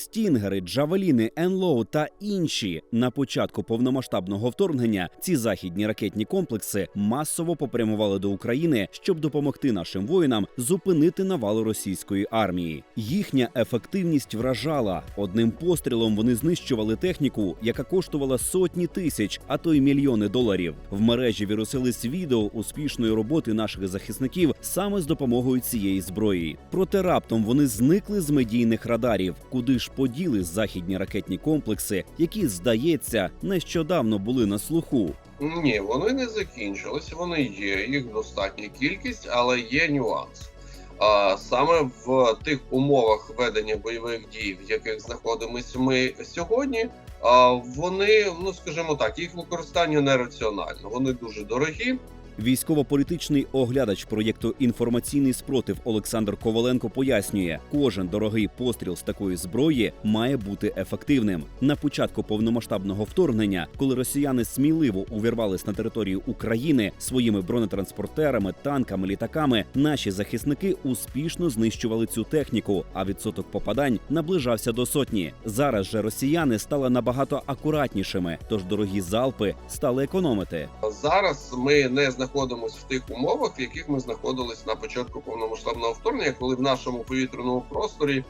Стінгери, Джавеліни, Енлоу та інші на початку повномасштабного вторгнення ці західні ракетні комплекси масово попрямували до України, щоб допомогти нашим воїнам зупинити навалу російської армії. Їхня ефективність вражала одним пострілом. Вони знищували техніку, яка коштувала сотні тисяч, а то й мільйони доларів. В мережі вірусились відео успішної роботи наших захисників саме з допомогою цієї зброї. Проте раптом вони зникли з медійних радарів. Куди ж поділи західні ракетні комплекси, які, здається, нещодавно були на слуху. Ні, вони не закінчились, вони є, їх достатня кількість, але є нюанс. А саме в тих умовах ведення бойових дій, в яких знаходимося ми сьогодні, а вони, ну скажімо так, їх використання нераціонально. Вони дуже дорогі. Військово-політичний оглядач проєкту Інформаційний спротив Олександр Коваленко пояснює, кожен дорогий постріл з такої зброї має бути ефективним. На початку повномасштабного вторгнення, коли росіяни сміливо увірвались на територію України своїми бронетранспортерами, танками, літаками, наші захисники успішно знищували цю техніку, а відсоток попадань наближався до сотні. Зараз же росіяни стали набагато акуратнішими, тож дорогі залпи стали економити. Зараз ми не знаходимося в тих умовах, в яких ми знаходились на початку повномасштабного вторгнення, коли в нашому повітряному просторі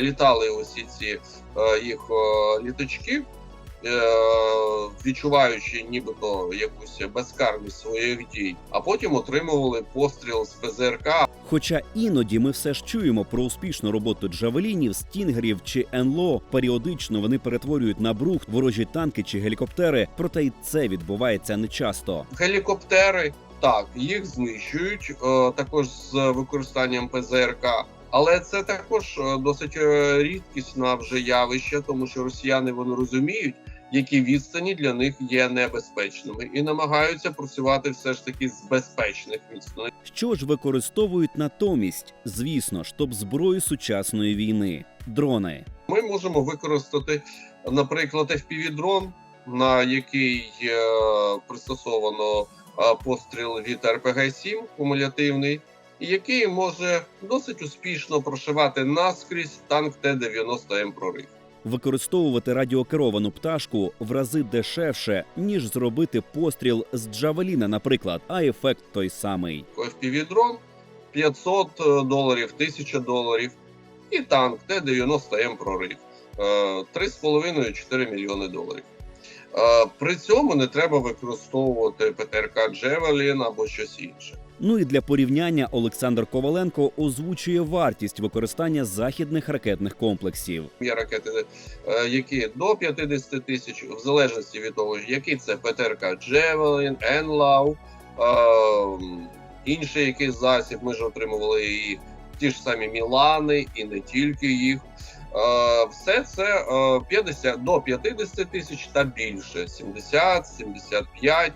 літали усі ці а, їх а, літачки, е, відчуваючи нібито якусь безкарність своїх дій, а потім отримували постріл з ПЗРК Хоча іноді ми все ж чуємо про успішну роботу джавелінів, стінгерів чи НЛО, періодично вони перетворюють на брух ворожі танки чи гелікоптери, проте й це відбувається нечасто. гелікоптери. Так, їх знищують е, також з використанням ПЗРК. Але це також е, досить е, рідкісне вже явище, тому що росіяни вони розуміють, які відстані для них є небезпечними, і намагаються працювати все ж таки з безпечних відстаней. Що ж використовують натомість? Звісно ж, топ зброї сучасної війни дрони. Ми можемо використати, наприклад, FPV-дрон, на який е, пристосовано е, постріл від РПГ-7 кумулятивний, який може досить успішно прошивати наскрізь танк Т-90М прорив. Використовувати радіокеровану пташку в рази дешевше, ніж зробити постріл з джавеліна, наприклад, а ефект той самий. FPV-дрон 500 доларів, 1000 доларів, і танк Т-90М прорив Е, 3,5-4 мільйони доларів. Е, При цьому не треба використовувати ПТРК Джевелін або щось інше. Ну і для порівняння Олександр Коваленко озвучує вартість використання західних ракетних комплексів. Є ракети, е, які до 50 тисяч, в залежності від того, який це ПТРК Джевелін, Енлау, інший якийсь засіб. Ми ж отримували і ті ж самі Мілани, і не тільки їх. Е, Все це е, 50 до 50 тисяч та більше 70, 75.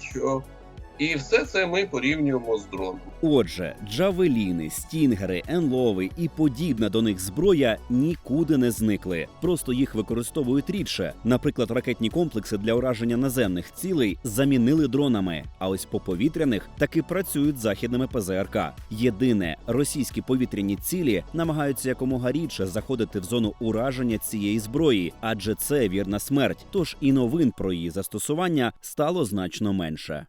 І все це ми порівнюємо з дроном. Отже, джавеліни, стінгери, енлови і подібна до них зброя нікуди не зникли. Просто їх використовують рідше. Наприклад, ракетні комплекси для ураження наземних цілей замінили дронами. А ось по повітряних таки працюють західними ПЗРК. Єдине, російські повітряні цілі намагаються якомога рідше заходити в зону ураження цієї зброї, адже це вірна смерть. Тож і новин про її застосування стало значно менше.